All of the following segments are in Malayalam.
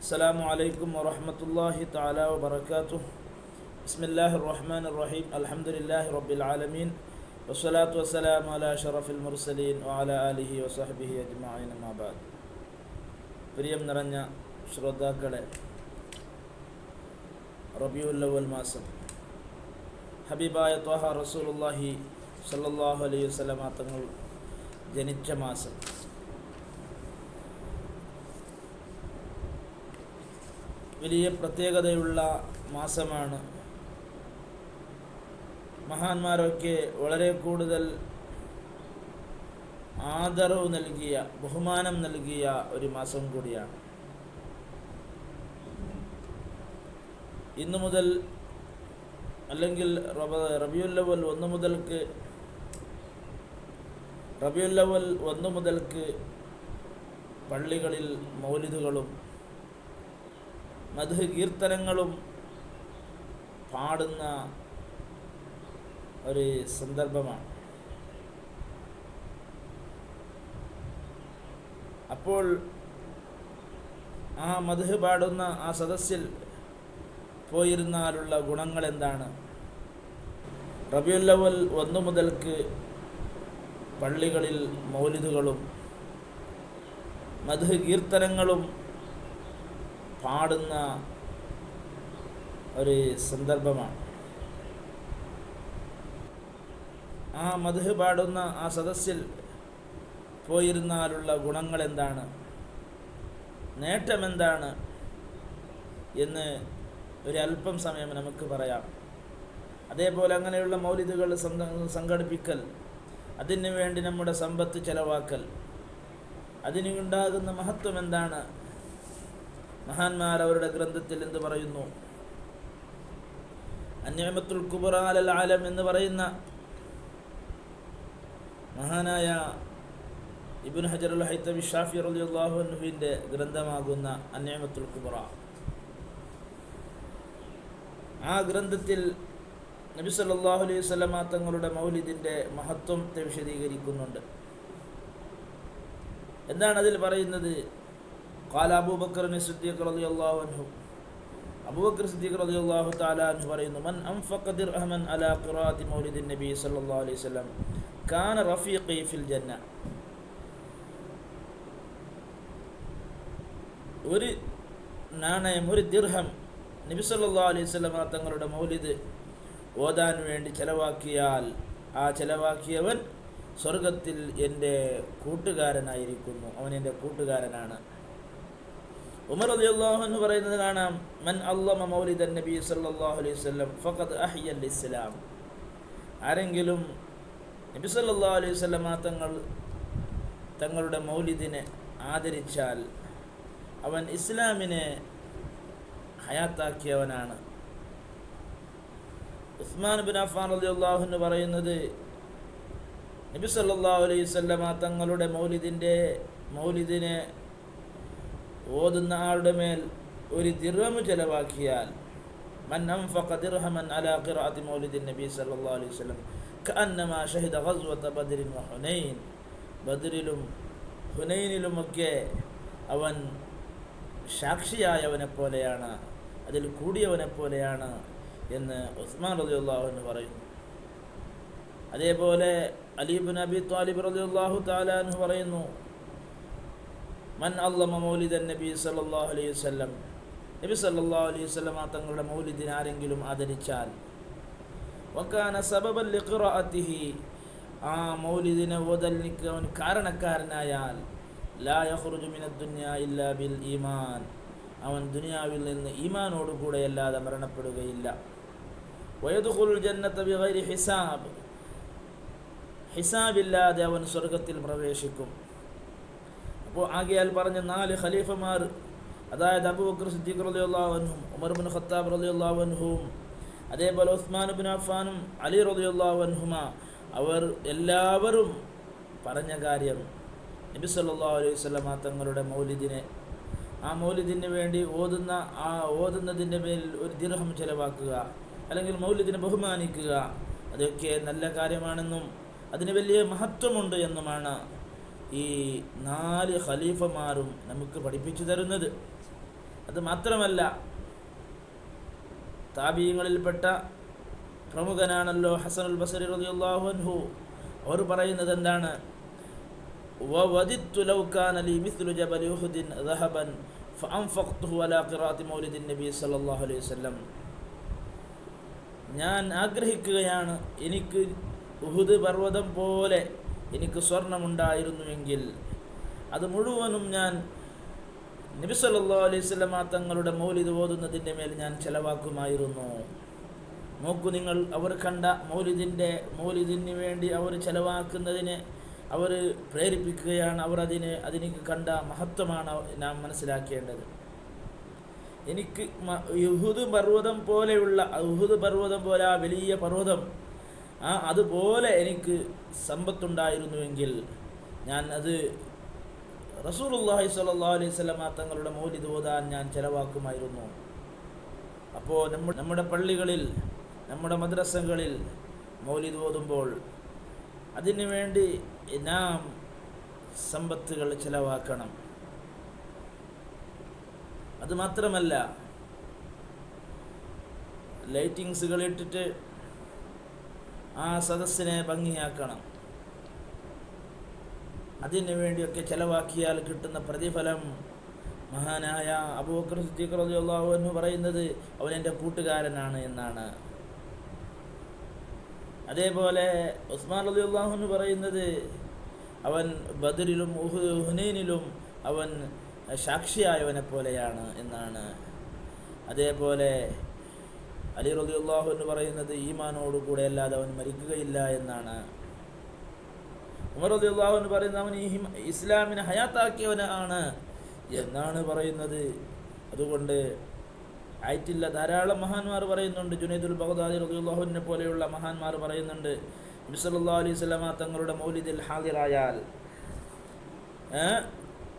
السلام عليكم ورحمة الله تعالى وبركاته بسم الله الرحمن الرحيم الحمد لله رب العالمين والصلاة والسلام على أشرف المرسلين وعلى آله وصحبه أجمعين ما بعد പ്രിയം നിറഞ്ഞ ശ്രോതാക്കളെ റബിയുല്ലവൽ മാസം ഹബീബായ ത്വഹ റസൂലുള്ളാഹി സല്ലല്ലാഹു അലൈഹി വസല്ലമ തങ്ങൾ ജനിച്ച മാസം വലിയ പ്രത്യേകതയുള്ള മാസമാണ്. മഹാന്മാരൊക്കെ വളരെ കൂടുതൽ ആദരവ് നൽകിയ ബഹുമാനം നൽകിയ ഒരു മാസം കൂടിയാണ്. ഇന്നു മുതൽ അല്ലെങ്കിൽ റബ റബിയുല്ലവൽ ഒന്ന് മുതൽക്ക് റബിയുല്ലവൽ ഒന്ന് മുതൽക്ക് പള്ളികളിൽ മൗലിദുകളും മധു കീർത്തനങ്ങളും പാടുന്ന ഒരു സന്ദർഭമാണ്. അപ്പോൾ ആ മധു പാടുന്ന ആ സദസ്സിൽ പോയിരുന്നാലുള്ള ഗുണങ്ങൾ എന്താണ്? റബിയുല്ലവൽ ഒന്നു മുതൽക്ക് പള്ളികളിൽ മൗലിദുകളും മധു കീർത്തനങ്ങളും പാടുന്ന ഒരു സന്ദർഭമാണ്. ആ മധു പാടുന്ന ആ സദസ്സിൽ പോയിരുന്നാലുള്ള ഗുണങ്ങൾ എന്താണ് നേട്ടമെന്താണ്? എന്ന് ഒരു അല്പം സമയം നമുക്ക് പറയാം. അതേപോലെ അങ്ങനെയുള്ള മൗലിതകൾ സംഘടിപ്പിക്കൽ അതിനു വേണ്ടി നമ്മുടെ സമ്പത്ത് ചെലവാക്കൽ അതിനുണ്ടാകുന്ന മഹത്വം എന്താണ് മഹാന്മാർ അവരുടെ ഗ്രന്ഥത്തിൽ എന്ത് പറയുന്നു? അന്യമത്തുൽ കുബുറാലം എന്ന് പറയുന്ന മഹാനായ ഇബുൻ ഹജറുൽ ഹൈത്തബി ഷാഫി റലിയുല്ലാഹുവിന്റെ ഗ്രന്ഥമാകുന്ന അന്യമത്തുൽ കുബുറ. ആ ഗ്രന്ഥത്തിൽ നബി സല്ലാഹു അലൈഹി വസല്ലമ തങ്ങളുടെ മൗലിദിന്റെ മഹത്വത്തെ വിശദീകരിക്കുന്നുണ്ട് എന്താണ് അതിൽ പറയുന്നത്? കാല അബൂബക്കറിന് സിദ്ദീഖ് റലി അള്ളാഹു അൻഹു അബൂബക്കർ സിദ്ദീഖ് റലി അള്ളാഹു താല അൻഹു പറയുന്നു മൻ അംഫഖ് ദിർഹമൻ അലാ ഖിറാഅത്തി മൗലിദിൻ നബി സല്ലല്ലാഹു അലൈഹി വസല്ലം കാന റഫീഖി في ജന്ന ഒരു നാണയം ഒരു ദിർഹം നബി സല്ലല്ലാഹു അലൈഹി വസല്ലം തങ്ങളുടെ മൗലിദ് ഓതാൻ വേണ്ടി ചെലവാക്കിയാൽ ആ ചെലവാക്കിയവൻ സ്വർഗത്തിൽ എന്റെ കൂട്ടുകാരനായിരിക്കുന്നു. അവൻ എന്റെ കൂട്ടുകാരനാണ്. ഉമർ റളിയല്ലാഹു അൻഹു പറയുന്നത് കാണാം മൻ അല്ലമ മൗലിദൻ നബി അലൈഹി വസല്ലം ഫഖദ് അഹ്യൽ ഇസ്ലാം ആരെങ്കിലും നബി സല്ലല്ലാഹു അലൈഹി വസല്ലം തങ്ങൾ തങ്ങളുടെ മൗലിദിനെ ആദരിച്ചാൽ അവൻ ഇസ്ലാമിനെ ഹയാത്താക്കിയവനാണ്. ഉസ്മാൻ ബിൻ അഫാൻ അലി അള്ളാഹു എന്ന് പറയുന്നത് നബി സല്ലല്ലാഹു അലൈഹി വസല്ലം തങ്ങളുടെ മൗലിദിന്റെ മൗലിദിനെ ഓതുന്ന ആളുടെ മേൽ ഒരു ദിർഹം ചെലവാക്കിയാൽ മൻ അൻഫഖ ദിർഹമൻ അലാ ഖിറാഅത്തി മൗലിദിൻ നബി സല്ലല്ലാഹു അലൈഹി വസല്ലം കഅന്നമാ ഷഹിദ ഗസ്വത ബദ്രിൻ വ ഹുനൈൻ. ബദ്രിലും ഹുനൈനിലുമൊക്കെ അവൻ സാക്ഷിയായവനെ പോലെയാണ് അതിൽ കൂടിയവനെ പോലെയാണ് എന്ന് ഉസ്മാൻ റളിയല്ലാഹു എന്ന് പറയുന്നു. അതേപോലെ അലീബ് നബി താലിബ് റളിയല്ലാഹു തആല അൻഹു പറയുന്നു മൻ അള്ളമ മൗലിദൻ നബി സല്ലല്ലാഹു അലൈഹി വല്ലം നബി സല്ലാ അലൈഹി വസല്ലം തങ്ങളുടെ മൗലിദിന് ആരെങ്കിലും ആദരിച്ചാൽ? വക്കാന സബബൻ ആ മൗലിദിനെ ഓതലിക്ക് അവൻ കാരണക്കാരനായാൽ ലാ യഖ്റുജു മിനദ് ദുനിയ ഇല്ലാ ബിൽ ഈമാൻ. അവൻ ദുനിയാവിൽ നിന്ന് ഈമാനോടുകൂടെ അല്ലാതെ മരണപ്പെടുകയില്ല. വയദ്ഖുലുൽ ജന്നത ബിഗൈരി ഹിസാബ്. ഹിസാബില്ലാതെ അവൻ സ്വർഗത്തിൽ പ്രവേശിക്കും. ആകയാൽ പറഞ്ഞ നാല് ഖലീഫമാർ അതായത് അബൂബക്കർ സിദ്ദീഖ് റളിയല്ലാഹുവിനും ഉമർ ബിൻ ഖത്താബ് റളിയല്ലാഹുവിനും അതേപോലെ ഉസ്മാൻ ബിൻ അഫ്ഫാനും അലി റളിയല്ലാഹുവിനുമ അവർ എല്ലാവരും പറഞ്ഞ കാര്യം നബി സല്ലല്ലാഹു അലൈഹി വസല്ലമ തങ്ങളുടെ മൗലിദിനെ ആ മൗലിദിന് വേണ്ടി ഓതുന്ന ആ ഓതുന്നതിന്റെ മേലിൽ ഒരു ദിർഹം ചെലവാക്കുക അല്ലെങ്കിൽ മൗലിദിനെ ബഹുമാനിക്കുക അതൊക്കെ നല്ല കാര്യമാണെന്നും അതിന് വലിയ മഹത്വമുണ്ട് എന്നുമാണ് ഈ നാല് ഖലീഫമാരും നമുക്ക് പഠിപ്പിച്ചു തരുന്നത് അത് മാത്രമല്ല താപീയങ്ങളിൽപ്പെട്ട പ്രമുഖനാണല്ലോ ഹസനുൽ ബസരി റളിയല്ലാഹു അൻഹു അവർ പറയുന്നത് എന്താണ് ووددت لو كان لي مثل جبل أحد ذهبا فأنفقته على قراءة مولد النبي صلى الله عليه وسلم ഞാൻ ആഗ്രഹിക്കുകയാണ് എനിക്ക് ഉഹുദ് പർവ്വതം പോലെ എനിക്ക് സ്വർണമുണ്ടായിരുന്നുവെങ്കിൽ അത് മുഴുവനും ഞാൻ നബി സല്ലല്ലാഹു അലൈഹി തങ്ങളുടെ മൗലിത് ഓതുന്നതിന്റെ മേൽ ഞാൻ ചെലവാക്കുമായിരുന്നു. നോക്കൂ നിങ്ങൾ അവർ കണ്ട മൗലിദിന്റെ മൗലിദിന് വേണ്ടി അവർ ചെലവാക്കുന്നതിനെ അവർ പ്രേരിപ്പിക്കുകയാണ് അവർ അതിന് അതിന് കണ്ട മഹത്വമാണ് നാം മനസ്സിലാക്കേണ്ടത്. എനിക്ക് യുഹുദ് പർവതം പോലെയുള്ള യുഹുദ് പർവതം പോലെ ആ വലിയ പർവതം ആ അതുപോലെ എനിക്ക് സമ്പത്തുണ്ടായിരുന്നുവെങ്കിൽ ഞാൻ അത് റസൂലുള്ളാഹി സ്വല്ലാ അലൈഹി വസല്ലമ തങ്ങളുടെ മൗലിദ് ഓതാൻ ഞാൻ ചെലവാക്കുമായിരുന്നു. അപ്പോൾ നമ്മുടെ നമ്മുടെ പള്ളികളിൽ നമ്മുടെ മദ്രസകളിൽ മൗലിദ് ഓതുമ്പോൾ അതിനു വേണ്ടി നാം സമ്പത്തുകൾ ചെലവാക്കണം. അതുമാത്രമല്ല ലൈറ്റിങ്സുകൾ ഇട്ടിട്ട് ആ സദസ്സിനെ ഭംഗിയാക്കണം. അതിനു വേണ്ടിയൊക്കെ ചെലവാക്കിയാൽ കിട്ടുന്ന പ്രതിഫലം മഹാനായ അബൂബക്കർ സിദ്ദീഖ് റളിയല്ലാഹു അൻഹു പറയുന്നത് അവൻ എന്റെ കൂട്ടുകാരനാണ് എന്നാണ്. അതേപോലെ ഉസ്മാൻ റളിയല്ലാഹു എന്ന് പറയുന്നത് അവൻ ബദറിലും ഹുനൈനിലും അവൻ സാക്ഷിയായവനെ പോലെയാണ് എന്നാണ്. അതേപോലെ അലി റളിയല്ലാഹു എന്ന് പറയുന്നത് ഈമാനോടുകൂടെ അല്ലാതെ അവൻ മരിക്കുകയില്ല എന്നാണ്. ഉമർ റളിയല്ലാഹു അൻഹു പറയുന്നത് അവൻ ഈ ഇസ്ലാമിനെ ഹയാത്താക്കിയവനാണ് എന്നാണ് പറയുന്നത്. അതുകൊണ്ട് ആയിട്ടില്ല. ധാരാളം മഹാന്മാർ പറയുന്നുണ്ട്. ജുനൈദുൽ ബഗ്ദാദി റബിയുള്ളാഹുവിനെ പോലെയുള്ള മഹാന്മാർ പറയുന്നുണ്ട്. നബി സല്ലല്ലാഹു അലൈഹി സ്വലാമ തങ്ങളുടെ മൗലിദിൽ ഹാജിറായാൽ?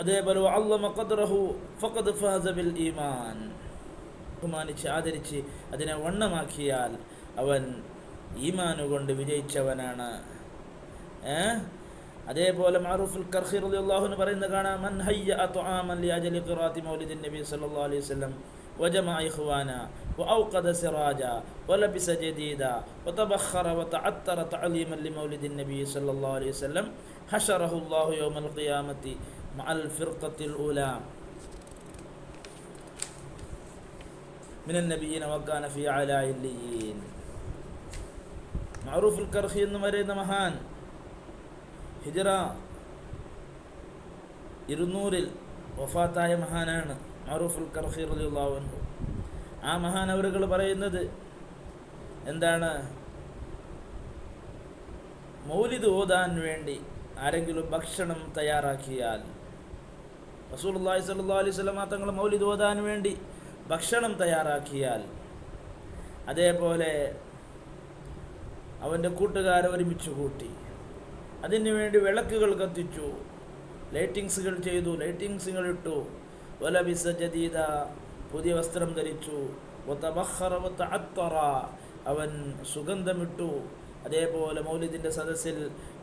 അതേപോലെ അള്ളമ ഖദ്റഹു ഫഖദ് ഫഹസ ബിൽ ഈമാൻ. ബഹുമാനിച്ച് ആദരിച്ച് അതിനെ വണ്ണമാക്കിയാൽ അവൻ ഈമാനു കൊണ്ട് വിജയിച്ചവനാണ് ഏ അതേപോലെ മാറൂഫുൽ കർഹി റളിയല്ലാഹു അൻഹു പറയുന്നത് കാണാം മൻ ഹയ്യ തുആമൻ ലിഅജലി ഖിറാഅത്തി മൗലിദിൻ നബി സല്ലല്ലാഹു അലൈഹി വസല്ലം وجمع إخوانا وأوقد سراجا ولبس جديدا وتبخر وتعطر تعليما لمولد النبي صلى الله عليه وسلم حشره الله يوم القيامة مع الفرقة الأولى മിനൻ നബിയിൻ അവക്കാന ഫി അലായില്ലീൻ മഅറൂഫുൽ കർഹി എന്ന് പറയുന്ന മഹാൻ ഹിജറ ഇരുന്നൂറിൽ വഫാത്തായ മഹാനാണ് മഅറൂഫുൽ കർഹി റലിയുള്ളാഹു ആ മഹാൻ അവരുകൾ പറയുന്നത് എന്താണ്? മൗലിദ് ഓതാൻ വേണ്ടി ആരെങ്കിലും ഭക്ഷണം തയ്യാറാക്കിയാൽ റസൂൽ അള്ളാഹി സല്ലാ അലൈഹി സ്വലമാ തങ്ങൾ മൗലിദ് ഓതാൻ വേണ്ടി ഭക്ഷണം തയ്യാറാക്കിയാൽ അതേപോലെ അവന്റെ കൂട്ടുകാരെ ഒരുമിച്ച് കൂട്ടി. അതിനു വേണ്ടി വിളക്കുകൾ കത്തിച്ചു. ലൈറ്റിങ്സുകൾ ചെയ്തു. ലൈറ്റിങ്സുകൾ ഇട്ടു. വലബിസ ജദീദ പുതിയ വസ്ത്രം ധരിച്ചു. അവൻ സുഗന്ധമിട്ടു. അതേപോലെ മൗലിദിന്റെ സദസ്സിൽ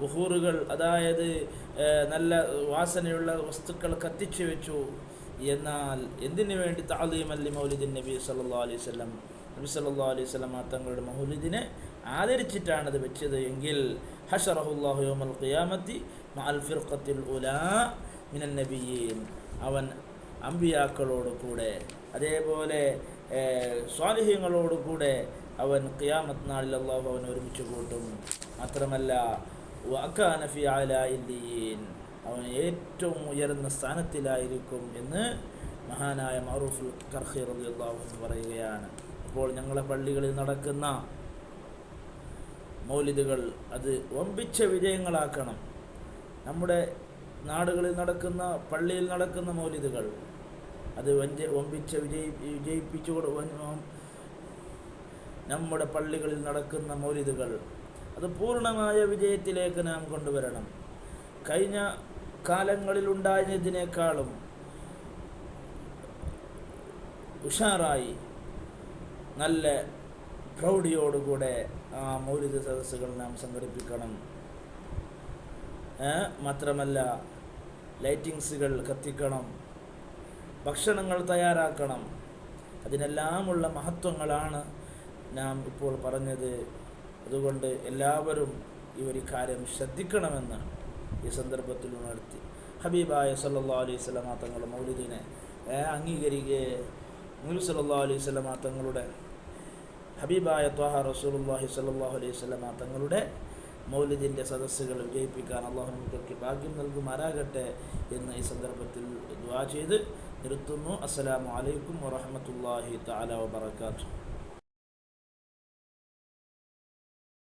ബുഹൂറുകൾ അതായത് നല്ല വാസനയുള്ള വസ്തുക്കൾ കത്തിച്ചു വെച്ചു. എന്നാൽ എന്തിനു വേണ്ടി താലീം അല്ലി മൗലിദിൻ നബി സല്ലാ അലൈഹി വസല്ലം നബി സല്ലാ അലൈഹി വസല്ലം തങ്ങളുടെ മൗലിദിനെ ആദരിച്ചിട്ടാണ് അത് വെച്ചത് എങ്കിൽ ഹഷറഹുല്ലാഹു യൗമൽ ഖിയാമത്തി മഅൽ ഉലാ അവൻ അമ്പിയാക്കളോട് കൂടെ അതേപോലെ സ്വാലിഹ്യങ്ങളോട് കൂടെ അവൻ ഖിയാമത്ത് നാളിൽ അള്ളാഹു അവൻ ഒരുമിച്ച് കൂട്ടും. മാത്രമല്ല വഅകാന ഫി അലായില്ലീൻ അവൻ ഏറ്റവും ഉയർന്ന സ്ഥാനത്തിലായിരിക്കും എന്ന് മഹാനായ മറൂഫുൽ കർഹി റളിയല്ലാഹു എന്ന് പറയുകയാണ്. അപ്പോൾ ഞങ്ങളെ പള്ളികളിൽ നടക്കുന്ന മൗലിദുകൾ അത് വമ്പിച്ച വിജയങ്ങളാക്കണം. നമ്മുടെ നാടുകളിൽ നടക്കുന്ന പള്ളിയിൽ നടക്കുന്ന മൗലിദുകൾ അത് വഞ്ച വമ്പിച്ച വിജയി വിജയിപ്പിച്ചു നമ്മുടെ പള്ളികളിൽ നടക്കുന്ന മൗലിദുകൾ അത് പൂർണമായ വിജയത്തിലേക്ക് നാം കൊണ്ടുവരണം. കഴിഞ്ഞ കാലങ്ങളിൽ ഉണ്ടായതിനേക്കാളും ഉഷാറായി നല്ല പ്രൗഢിയോടുകൂടെ ആ മൗലിക സദസ്സുകൾ നാം സംഘടിപ്പിക്കണം? മാത്രമല്ല ലൈറ്റിങ്സുകൾ കത്തിക്കണം. ഭക്ഷണങ്ങൾ തയ്യാറാക്കണം. അതിനെല്ലാമുള്ള മഹത്വങ്ങളാണ് നാം ഇപ്പോൾ പറഞ്ഞത്. അതുകൊണ്ട് എല്ലാവരും ഈ ഒരു കാര്യം ശ്രദ്ധിക്കണമെന്ന് ഈ സന്ദർഭത്തിൽ ഉണർത്തി. ഹബീബായ സല്ലാ അലൈഹി സ്വലമാ തങ്ങളുടെ മൗലിദിനെ അംഗീകരിക്കുകയെ നബി സല്ലാ അലൈഹി സ്വലമാ തങ്ങളുടെ ഹബീബായ ത്വാഹ റസൂലുള്ളാഹി സല്ലാഹു അലൈഹി വസല്ലമ തങ്ങളുടെ മൗലിദിന്റെ സദസ്സുകൾ വിജയിപ്പിക്കാൻ അള്ളാഹു നമുക്കൊക്കെ ഭാഗ്യം നൽകുമാരാകട്ടെ എന്ന് ഈ സന്ദർഭത്തിൽ ദ്വാ ചെയ്ത് നിർത്തുന്നു. അസ്സലാമു അലൈക്കും വറഹ്മത്തുള്ളാഹി തആല വബറകാതുഹു.